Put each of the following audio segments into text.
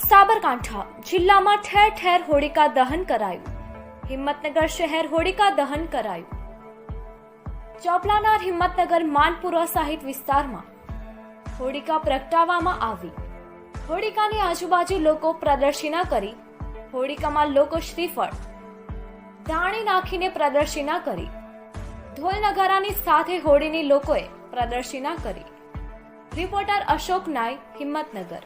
સાબરકાંઠા જિલ્લામાં ઠેર ઠેર હોળિકા દહન કરાયું. હિંમતનગર શહેર હોળિકા દહન કરાયું. ચોપલાના હિંમતનગર માનપુરા સહિત વિસ્તારમાં હોળિકા પ્રગટાવવામાં આવી. હોળિકાની આજુબાજુ લોકો પ્રદર્શિના કરી, હોળિકામાં લોકો શ્રીફળ દાણી નાખીને પ્રદર્શિના કરી. ઢોલ નગારાની સાથે હોળીની લોકોએ પ્રદર્શિના કરી. રિપોર્ટર અશોક નાય, હિંમતનગર.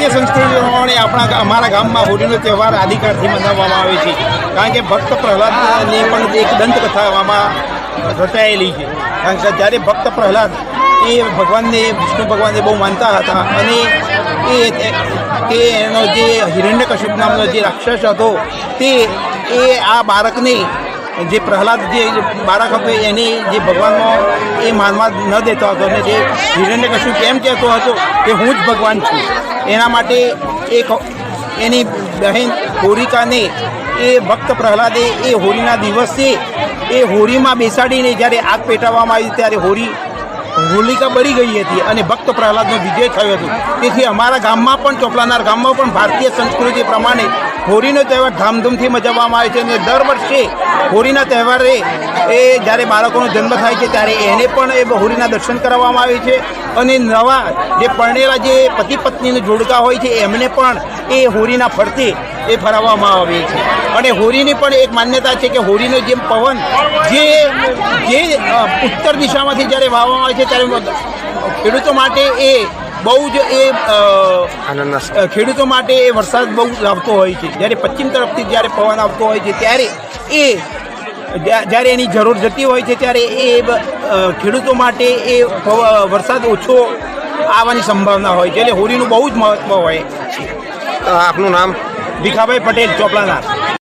ભારતીય સંસ્કૃતિ પ્રમાણે આપણા અમારા ગામમાં હોળીનો તહેવાર આદિકાળથી મનાવવામાં આવે છે. કારણ કે ભક્ત પ્રહલાદની પણ એક દંતકથામાં રચાયેલી છે. કારણ કે જ્યારે ભક્ત પ્રહલાદ એ ભગવાનને, વિષ્ણુ ભગવાનને બહુ માનતા હતા અને એ તે એનો જે હિરણ્યકશ્યપ નામનો જે રાક્ષસ હતો, તે, એ આ બાળકને જે પ્રહલાદ જે બાળક હતો, એની જે ભગવાનનો એ માનવા ન દેતો હતો અને જે હિરણ્યકશ્યપ કેમ કહેતો હતો કે હું જ ભગવાન છું. એના માટે એક એની બહેન હોરિકાને એ ભક્ત પ્રહલાદે એ હોળીના દિવસે એ હોળીમાં બેસાડીને જ્યારે આગ પેટાવવામાં આવી, ત્યારે હોળી હોલિકા બળી ગઈ હતી અને ભક્ત પ્રહલાદનો વિજય થયો હતો. તેથી અમારા ગામમાં પણ, ચોપલાનાર ગામમાં પણ ભારતીય સંસ્કૃતિ પ્રમાણે હોળીનો તહેવાર ધામધૂમથી મજાવવામાં આવે છે અને દર વર્ષે હોળીના તહેવારે એ જ્યારે બાળકોનો જન્મ થાય છે ત્યારે એને પણ એ હોળીના દર્શન કરાવવામાં આવે છે. અને નવા જે પરણેલા જે પતિ પત્નીનું જોડકા હોય છે, એમને પણ એ હોળીના ફરતે એ ફરાવવામાં આવે છે. અને હોળીની પણ એક માન્યતા છે કે હોળીનો જે પવન જે જે ઉત્તર દિશામાંથી જ્યારે વાવવામાં આવે છે ત્યારે ખેડૂતો માટે એ બહુ જ એ ખેડૂતો માટે એ વરસાદ બહુ આવતો હોય છે. જ્યારે પશ્ચિમ તરફથી જ્યારે પવન આવતો હોય છે ત્યારે એ જ્યારે એની જરૂર જતી હોય છે ત્યારે એ ખેડૂતો માટે એ વરસાદ ઓછો આવવાની સંભાવના હોય છે. એટલે હોળીનું બહુ જ મહત્ત્વ હોય છે. આપનું નામ? ભીખાભાઈ પટેલ ચોપલાના